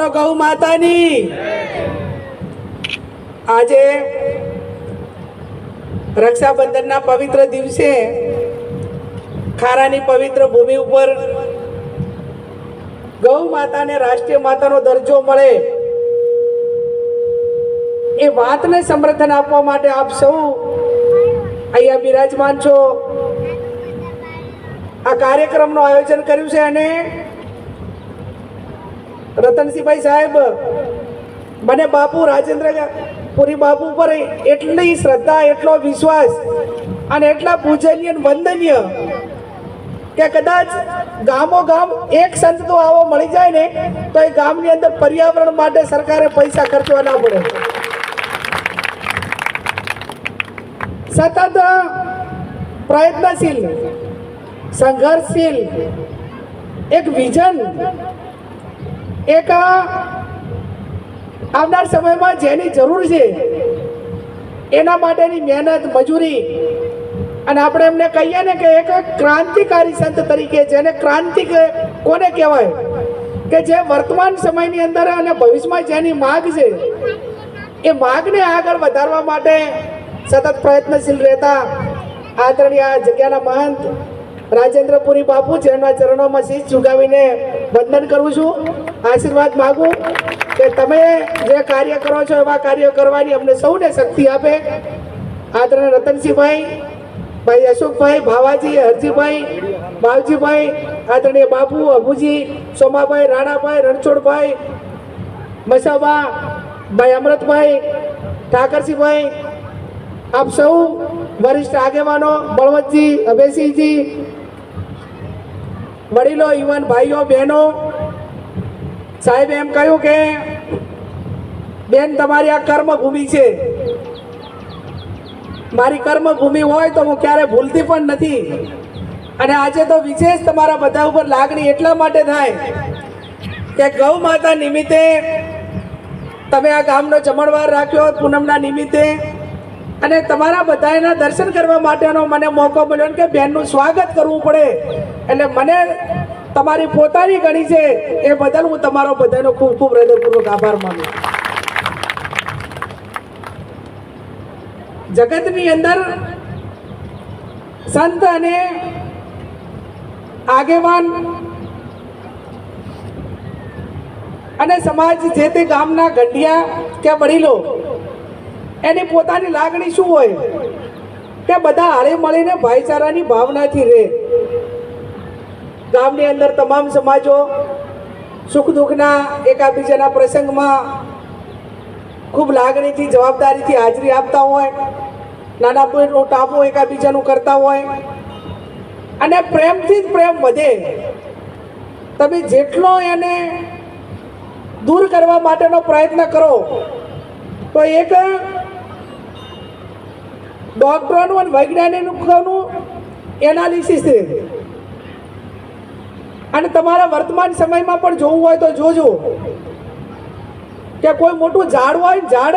બોલો ગૌ માતાની? આજે રક્ષાબંધનના પવિત્ર દિવસે ખારાની પવિત્ર ભૂમિ ઉપર ગૌ માતાને રાષ્ટ્રીય માતાનો દરજ્જો મળે. એ વાતને સમર્થન આપવા માટે આપ સૌ અહીંયા બિરાજમાન છો. આ કાર્યક્રમનું આયોજન કર્યું છે અને રતનસિંહભાઈ સાહેબ, મને બાપુ રાજેન્દ્ર પુરી બાપુ પર એટલી શ્રદ્ધા, એટલો વિશ્વાસ અને એટલા પૂજનીય વંદનીય કે કદાચ ગામો ગામ એક સંત તો આવો મળી જાય ને, તો એ ગામની અંદર પર્યાવરણ માટે સરકારે પૈસા ખર્ચવા ના પડે. સતત પ્રયત્નશીલ, સંઘર્ષશીલ, એક વિઝન એક આવનાર સમયમાં જેની જરૂર છે, એના માટેની મહેનત, મજૂરી, અને આપણે એમને કહીએ ને કે એક ક્રાંતિકારી સંત તરીકે, જેને ક્રાંતિ કોને કહેવાય? કે જે વર્તમાન સમયની અંદર અને ભવિષ્યમાં જેની માગ છે, એ માગને આગળ વધારવા માટે સતત પ્રયત્નશીલ રહેતા આદરણીય જગ્યાના મહંત રાજેન્દ્રપુરી બાપુ, જેમના ચરણોમાં શીશ ઝુકાવીને વંદન કરું છું. આશીર્વાદ માગું કે તમે જે કાર્ય કરો છો એવા કાર્ય કરવાની અમને સૌને શક્તિ આપે. આદરણીય રતનસિંહભાઈ, ભાઈ અશોકભાઈ, ભાવાજી, હરજીભાઈ બાવજીભાઈ આદરણીય બાપુ, અભુજી, સોમાભાઈ, રાણાભાઈ, રણછોડભાઈ, મસાબા, ભાઈ અમૃતભાઈ ઠાકરસિંહભાઈ, આપ સૌ વરિષ્ઠ આગેવાનો, બળવંતજી, અભયસિંહજી, વડીલો, યુવાન ભાઈઓ, બહેનો સાહેબ એમ કહ્યું કે, બેન, તમારી આ કર્મભૂમિ છે. મારી કર્મભૂમિ હોય તો હું ક્યારે ભૂલતી પણ નથી. અને આજે તો વિશેષ તમારા બધા ઉપર લાગણી એટલા માટે થાય કે ગૌ માતા નિમિત્તે તમે આ ગામનો જમણવાર રાખ્યો પૂનમના નિમિત્તે. અને તમારા બધાના દર્શન કરવા માટેનો મને મોકો મળ્યો કે બહેનનું સ્વાગત કરવું પડે. એટલે મને તમારી પોતાની ગણી છે, એ બદલ હું તમારો બધાનો ખૂબ ખૂબ હૃદયપૂર્વક આભાર માનું જગતની અંદર સંત અને આગેવાન અને સમાજ જે તે ગામના ગંઢિયા કે વડીલો, એની પોતાની લાગણી શું હોય? કે બધા હારે મળીને ભાઈચારાની ભાવનાથી રહે. ગામની અંદર તમામ સમાજો સુખ દુઃખના એકાબીજાના પ્રસંગમાં ખૂબ લાગણીથી, જવાબદારીથી હાજરી આપતા હોય, નાના મોટું ટાપુ એકાબીજાનું કરતા હોય અને પ્રેમથી જ પ્રેમ વધે. તમે જેટલો એને દૂર કરવા માટેનો પ્રયત્ન કરો, તો એક ડોક્ટરોનું અને વૈજ્ઞાનિકોનું એનાલિસિસ છે. અને તમારા વર્તમાન સમયમાં પણ જોવું હોય તો જોજો કે કોઈ મોટું ઝાડ હોય ઝાડ,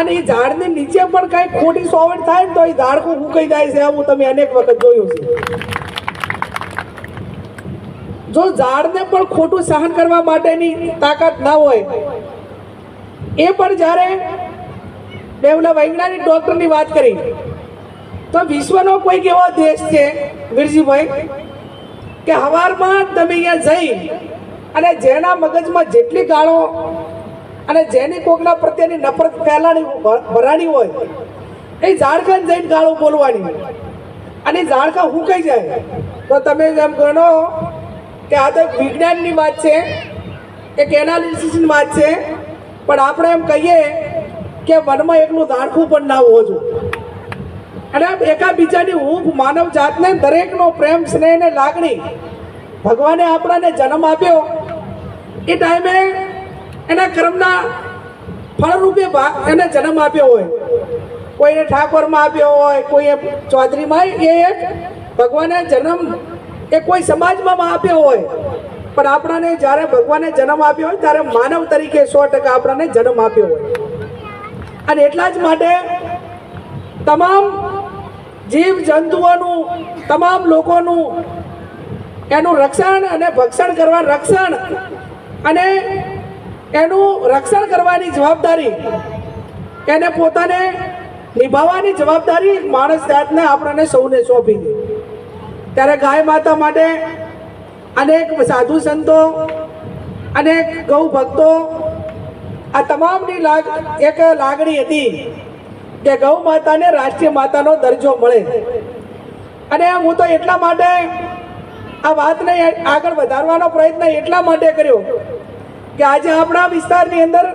અને એ ઝાડની નીચે પણ કઈ ખોટી સોવટ થાય તો એ ઝાડકું ઉકાઈ જાય છે. એવું તમે અનેક વખત જોયું છે. જો ઝાડને પણ ખોટું સહન કરવા માટેની તાકાત ના હોય, એ પણ જ્યારે ઓલા વૈજ્ઞાનિક ડૉક્ટરની વાત કરી, તો વિશ્વનો કોઈક એવો દેશ છે, વીરજીભાઈ કે હવારમાં તમે અહીંયા જઈ અને જેના મગજમાં જેટલી ગાળો અને જેની કોકના પ્રત્યેની નફરત ફેલાણી ભરાણી હોય, એ ઝાડખાન જઈને ગાળો બોલવાની અને ઝાડખા હુકાઈ જાય. તો તમે એમ ગણો કે આ તો વિજ્ઞાનની વાત છે, એક એનાલિસિસની વાત છે. પણ આપણે એમ કહીએ કે વનમાં એકલું ઝાડખું પણ ના હોવું જોઈએ. અને એકાબીજાની ઊંઘ માનવ જાતને દરેકનો પ્રેમ, સ્નેહ ને લાગણી ભગવાને આપણાને જન્મ આપ્યો. એ ટાઈમે એના કર્મના ફળરૂપે એને જન્મ આપ્યો હોય. કોઈને ઠાકોરમાં આપ્યો હોય, કોઈએ ચૌધરીમાં એ એક ભગવાને જન્મ એ કોઈ સમાજમાં આપ્યો હોય. પણ આપણાને જ્યારે ભગવાને જન્મ આપ્યો હોય, ત્યારે માનવ તરીકે સો ટકા આપણાને જન્મ આપ્યો હોય. અને એટલા જ માટે તમામ જીવ જંતુઓનું, તમામ લોકોનું એનું રક્ષણ અને ભક્ષણ કરવા રક્ષણ અને એનું રક્ષણ કરવાની જવાબદારી એને પોતાને નિભાવવાની જવાબદારી માણસ જાતને આપણને સૌને સોંપી છે ત્યારે ગાય માતા માટે અનેક સાધુ સંતો, અનેક ગૌ ભક્તો આ તમામની લાગ, એક લાગણી હતી. કે ગૌ માતાને રાષ્ટ્રીય માતાનો દરજ્જો મળે. અને હું તો એટલા માટે આ વાતને આગળ વધારવાનો પ્રયત્ન એટલા માટે કર્યો કે આજે આપણા વિસ્તારની અંદર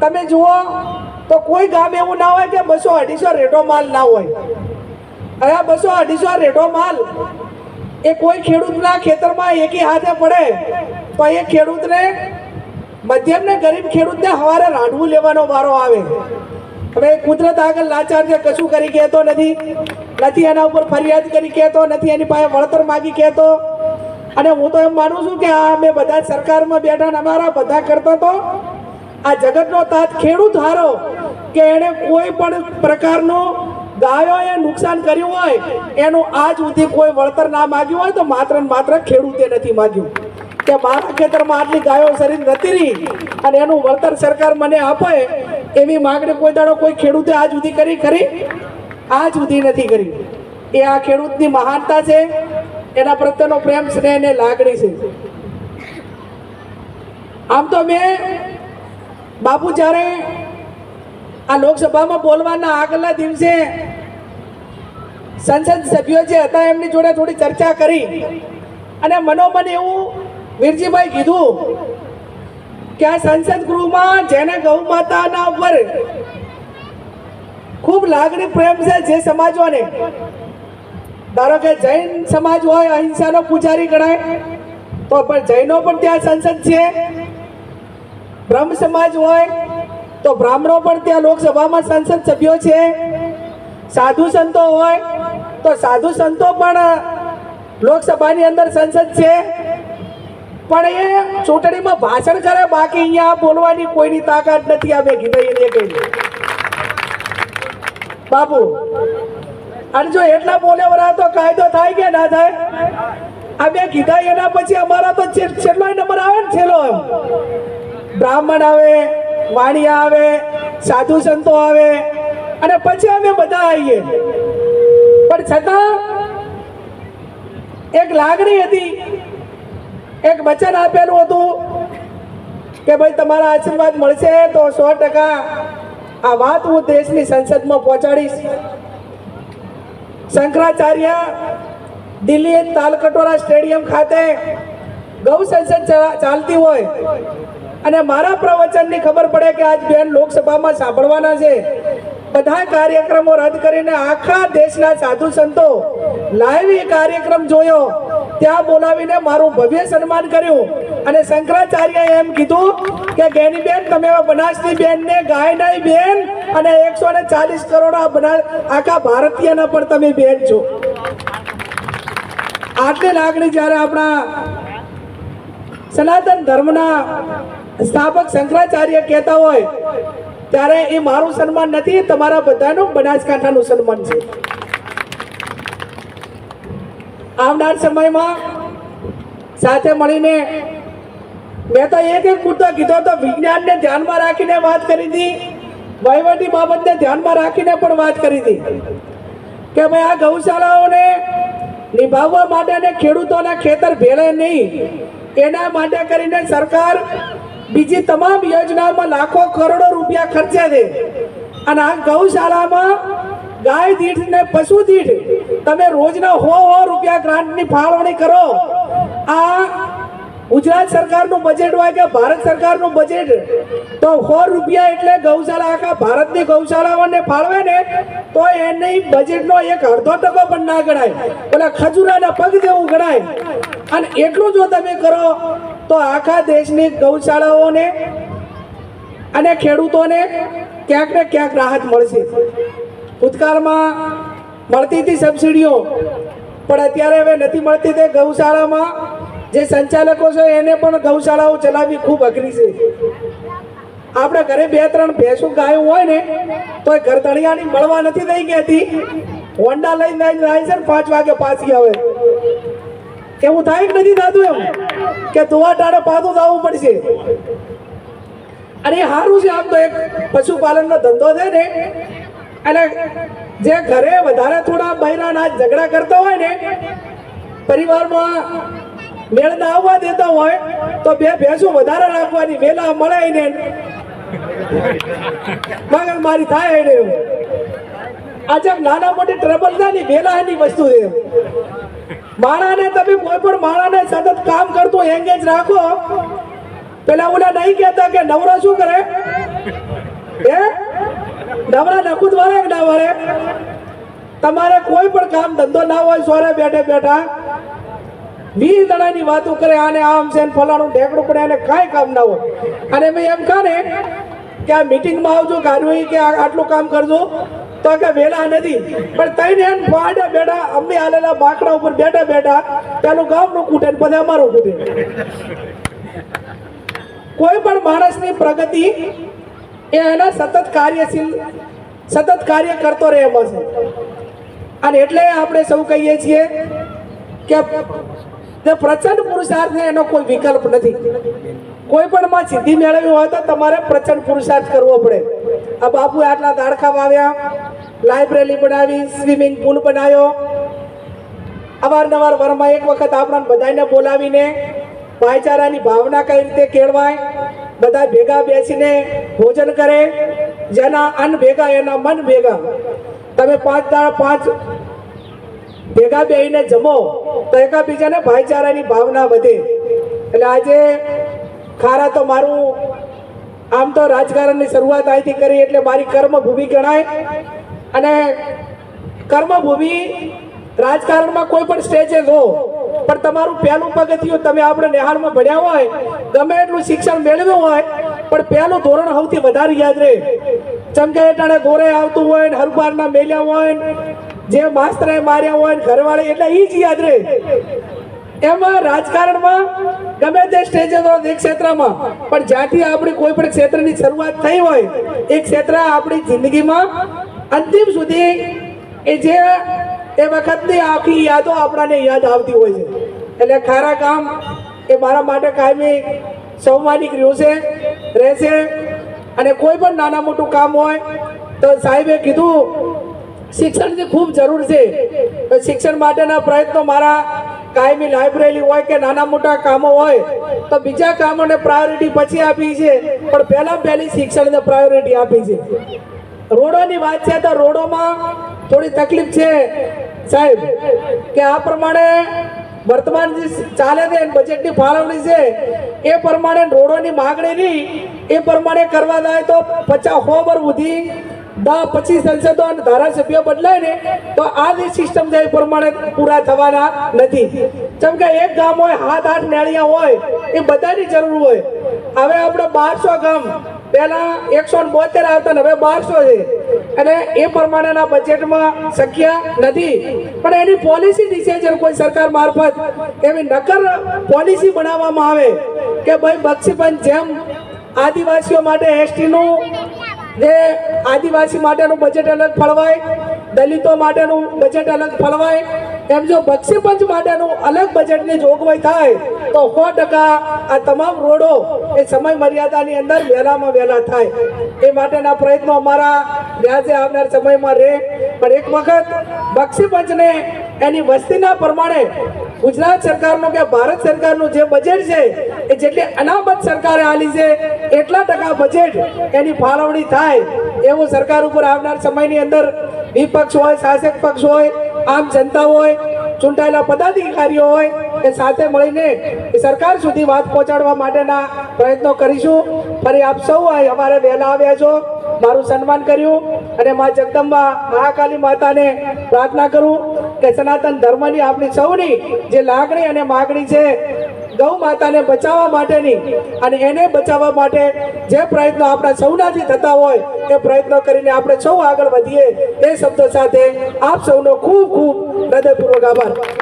તમે જુઓ તો કોઈ ગામ એવું ના હોય કે બસો અઢીસો રેટો માલ ના હોય. હવે આ બસો અઢીસો રેટો માલ એ કોઈ ખેડૂતના ખેતરમાં એકી હાથે પડે તો એ ખેડૂતને મધ્યમ ને ગરીબ ખેડૂતને હવારે રાંધવું લેવાનો વારો આવે. હવે કુદરત આગળ લાચાર છે, કશું કરી કહેતો નથી. નથી એના ઉપર ફરિયાદ કરી કહેતો, નથી એની પાસે વળતર માગી કહેતો. અને હું તો એમ માનું છું કે આ અમે બધા સરકારમાં બેઠા અમારા બધા કરતા તો આ જગતનો તાત ખેડૂત હારો કે એણે કોઈ પણ પ્રકારનું ગાયોએ નુકસાન કર્યું હોય, એનું આજ સુધી કોઈ વળતર ના માગ્યું હોય તો માત્ર ને માત્ર ખેડૂતે નથી માગ્યું. કે મારા ખેતરમાં આટલી ગાયો શરીર નથી રહી અને એનું વળતર સરકાર મને આપે એવી માગણી કોઈ દાડો કોઈ ખેડૂતે આજ સુધી કરી ખરી? આજ સુધી નથી કરી. એ આ ખેડૂતની મહાનતા છે, એના પ્રત્યેનો પ્રેમ, સ્નેહ અને લાગણી છે. આમ તો મેં બાપુ જ્યારે આ લોકસભામાં બોલવાના આગલા દિવસે સંસદ સભ્યો જે હતા એમની જોડે થોડી ચર્ચા કરી અને મનોમન એવું વીરજીભાઈ કીધું કે આ સંસદ ગૃહમાં જેને ગૌ માતાના ઉપર ખૂબ લાગણી પ્રેમ છે જે સમાજોને. ધારો કે જૈન સમાજ હોય, અહિંસાનો પૂજારી ગણાય, તો પણ જૈનો પણ ત્યાં સંસદ છે. બ્રહ્મ સમાજ હોય, તો બ્રાહ્મણો પણ ત્યાં લોકસભામાં સંસદ સભ્યો છે. સાધુ સંતો હોય, તો સાધુ સંતો પણ લોકસભાની અંદર સંસદ છે. પણ એ ચૂંટણીમાં ભાષણ કરે, બાકી અહીંયા બોલવાની કોઈની તાકાત નથી. આ મેં કીધું એને બાપુ, અને જો એટલા બોલે વરા તો કાયદો થાય કે ના થાય? આ બે કીધા, એના પછી અમારા તો છેલ્લો નંબર આવે ને, છેલ્લો બ્રાહ્મણ આવે, વાણિયા આવે, સાધુ સંતો આવે, અને પછી અમે બધા આવીએ. પણ છતાં એક લાગણી હતી એક વચન આપેલું હતું કે ભાઈ તમારા આશીર્વાદ મળશે તો સો ટકા આ વાત હું દેશની સંસદમાં પહોંચાડીશ. શંકરાચાર્ય દિલ્હી તાલકટોરા સ્ટેડિયમ ખાતે ગૌ સંસદ ચાલતી હોય. અને મારા પ્રવચનની ખબર પડે કે આજ બેન લોકસભામાં સાંભળવાના છે. બધા કાર્યક્રમો રદ કરીને આખા દેશના સાધુ સંતો લાઈવ કાર્યક્રમ જોયો. ત્યાં બોલાવીને મારું ભવ્ય સન્માન કર્યું. અને શંકરાચાર્યએ એમ કીધું કે ગેનીબેન તમે બનાસની બેનને ગાય નહીં, બેન. અને એકસો ને ચાલીસ કરોડ બના, આખા ભારતીયના પણ તમે બેન છો. આટલી લાગણી જ્યારે આપણા સનાતન ધર્મના સ્થાપક શંકરાચાર્ય કહેતા હોય, ત્યારે એ મારું સન્માન નથી તમારા બધાનું બનાસકાંઠાનું સન્માન છે. આવનાર સમયમાં સાથે મળીને મેં તો એક એક મુદ્દો કીધો તો વિજ્ઞાનને ધ્યાનમાં રાખીને વાત કરી હતી, વહીવટી બાબતને ધ્યાનમાં રાખીને પણ વાત કરી હતી કે ભાઈ આ ગૌશાળાઓને નિભાવવા માટે ખેડૂતોના ખેતર ભેળે નહીં, એના માટે કરીને સરકાર બીજી તમામ યોજનાઓમાં લાખો કરોડો રૂપિયા ખર્ચે છે. અને આ ગૌશાળામાં ગાય દીઠ ને પશુ દીઠ તમે રોજના હો હો રૂપિયા ગ્રાન્ટની ફાળવણી કરો. આ ગુજરાત સરકારનું બજેટ હોય કે ભારત સરકારનું બજેટ તો સો રૂપિયા એટલે ગૌશાળા આખા ભારતની ગૌશાળાઓને ફાળવે ને, તો એની બજેટનો એક અડધો ટકો પણ ના ગણાય. પેલા ખજૂરાના પગ જેવું ગણાય. અને એટલું જો તમે કરો, તો આખા દેશની ગૌશાળાઓને અને ખેડૂતોને ક્યાંક ને ક્યાંક રાહત મળશે. ભૂતકાળમાં મળતી હતી સબસિડીઓ, પણ અત્યારે હવે નથી મળતી તે ગૌશાળામાં. જે સંચાલકો છે એને પણ ગૌશાળાઓ ચલાવવી ખૂબ અઘરી છે. આપણે ઘરે બે ત્રણ ભેંસું ગાયું હોય ને તો એ ઘર તળિયાની મળવા નથી થઈ ગઈ હોન્ડા લઈને જાય છે પાંચ વાગે પાછી આવે. એવું થાય કે નથી થતું એમ? કે ધોવા ટાળે પાછું થવું પડશે. અને સારું છે, આમ તો એક પશુપાલનનો ધંધો છે ને અને જે ઘરે વધારે થોડા બૈરા ના ઝઘડા કરતા હોય ને, પરિવારમાં મેળ ના આવવા દેતા હોય, તો બે ભેંસો વધારે રાખવાની, વેલા મળે ને. મગજ મારી થાય એને આજે નાના મોટી ટ્રબલ થાય ને વેલા એની વસ્તુ છે. માણાને તમે કોઈ પણ માણાને સતત કામ કરતું એંગેજ રાખો. પેલા ઓલા નહીં કહેતા કે નવરો શું કરે? હે? નવરા નકુદ વળે કે ના વળે તમારે કોઈ પણ કામ ધંધો ના હોય, સોરે બેઠે બેઠા. વીસ જણાની વાતો કરે, આને આમ છે ફલાણું ઢેકડું પડે અને કાંઈ કામ ના હોય. અને મેં એમ કહે ને કે આ મિટિંગમાં આવજો કાર્યવાહી કે આટલું કામ કરજો. તો કે વેલા નથી. પણ તઈને એમ પાડે બેઠા, અમે આલેલા બાકડા ઉપર બેઠા બેઠા, પેલું ગામનું કૂટે પછી અમારું કૂટે. કોઈ પણ માણસની પ્રગતિ એ એના સતત કાર્યશીલ, સતત કાર્ય કરતો રહે એમાં છે. અને એટલે આપણે સૌ કહીએ છીએ કે પ્રચંડ પુરુષાર્થ છે એનો કોઈ વિકલ્પ નથી. કોઈ પણ માં સિદ્ધિ મેળવવી હોય તો તમારે પ્રચંડ પુરુષાર્થ કરવો પડે. આ બાપુ આટલા દાડખા વાવ્યા, લાઇબ્રેરી બનાવી, સ્વિમિંગ પુલ બનાવ્યો. અવારનવાર વરમાં એક વખત આપણા બધાને બોલાવીને ભાઈચારાની ભાવના કઈ રીતે કેળવાય? બધા ભેગા બેસીને ભોજન કરે, જેના અન્ન ભેગા, એના મન ભેગા. તમે પાંચ દાળ પાંચ ભેગા બેહીને જમો, તો એકાબીજાને ભાઈચારાની ભાવના વધે. એટલે આજે ખારા તો મારું, આમ તો રાજકારણની શરૂઆત અહીંથી કરી, એટલે મારી કર્મભૂમિ ગણાય. અને કર્મભૂમિ રાજકારણમાં કોઈ પણ સ્ટેજે લો પણ તમારું પહેલું પગથિયું તમે આપણે નિહાળમાં ભણ્યા હોય, ગમે એટલું શિક્ષણ મેળવ્યું હોય, પણ પહેલું ધોરણ સૌથી વધારે યાદ રહે. ચમકે ટાણે ગોરે આવતું હોય ને હરબારના મેલ્યા હોય ને જે માસ્તરે માર્યા હોય ને ઘરવાળે, એટલે એ જ યાદ રહે. એમાં રાજકારણમાં ગમે તે સ્ટેજે તો એક ક્ષેત્રમાં, પણ જ્યાંથી આપણી કોઈ પણ ક્ષેત્રની શરૂઆત થઈ હોય, એ ક્ષેત્ર આપણી જિંદગીમાં અંતિમ સુધી એ જે એ વખતની આખી યાદો આપણાને યાદ આવતી હોય છે. એટલે ખારા કામ એ મારા માટે કાયમી સૌમાનિક રહ્યું રહેશે. અને કોઈ પણ નાના મોટું કામ હોય, તો સાહેબે કીધું શિક્ષણની ખૂબ જરૂર છે. શિક્ષણ માટેના પ્રયત્નો મારા કાયમી લાઇબ્રેરી હોય કે નાના મોટા કામો હોય, તો બીજા કામોને પ્રાયોરિટી પછી આપી છે. પણ પહેલાં પહેલી શિક્ષણને પ્રાયોરિટી આપી છે. રોડોની વાત છે તો રોડોમાં થોડી તકલીફ છે. સાહેબ, કે આ પ્રમાણે વર્તમાન જે ચાલે છે બજેટની ફાળવણી છે, એ પ્રમાણે રોડોની માગણી નહીં એ પ્રમાણે કરવા જાય તો પચાસ સો વાર સુધી દસ પચીસ સંસદો અને ધારાસભ્યો તો આ જે સિસ્ટમ છે, એ પ્રમાણે પૂરા થવાના નથી. જેમ કે એક ગામ હોય હાથ આઠ નેળિયા હોય, એ બધાની જરૂર હોય. હવે આપણે બારસો ગામ, પહેલા એકસો બોતેર આવતા ને, હવે બારસો છે. અને એ પ્રમાણેના બજેટમાં શક્ય નથી. પણ એની પોલિસી ડિસિઝન કોઈ સરકાર મારફત એવી નકર પોલિસી બનાવવામાં આવે કે ભાઈ બક્ષીપંચ જેમ આદિવાસીઓ માટે એસટીનું જે આદિવાસી માટેનું બજેટ અલગ ફળવાય, દલિતો માટેનું બજેટ અલગ ફળવાય, એમ જો બક્ષીપંચ માટેનું અલગ બજેટની જોગવાઈ થાય તો સો ટકા આ તમામ રોડો એ સમય મર્યાદાની અંદર વહેલામાં વહેલા થાય. એ માટેના પ્રયત્નો અમારા વ્યાજે આવનાર સમયમાં રહે. પણ એક વખત બક્ષીપંચને એની વસ્તીના પ્રમાણે ગુજરાત સરકારનું કે ભારત સરકારનું જે બજેટ છે, એ જેટલી અનામત સરકારે આલી છે, એટલા ટકા બજેટ એની ફાળવણી થાય એવું સરકાર ઉપર આવનાર સમયની અંદર વિપક્ષ હોય, શાસક પક્ષ હોય, આમ જનતા હોય, ચૂંટાયેલા પદાધિકારીઓ હોય એ સાથે મળીને એ સરકાર સુધી વાત પહોંચાડવા માટેના પ્રયત્નો કરીશું. ફરી આપ સૌ અમારે વહેલા આવ્યા છો. મારું સન્માન કર્યું અને મા જગદંબા મહાકાલી માતાને પ્રાર્થના કરું કે સનાતન ધર્મની આપણી સૌની જે લાગણી અને માગણી છે, ગૌ માતાને બચાવવા માટેની અને એને બચાવવા માટે જે પ્રયત્નો આપણા સૌનાથી થતા હોય, એ પ્રયત્નો કરીને આપણે સૌ આગળ વધીએ. એ શબ્દો સાથે આપ સૌનો ખૂબ ખૂબ હૃદયપૂર્વક આભાર.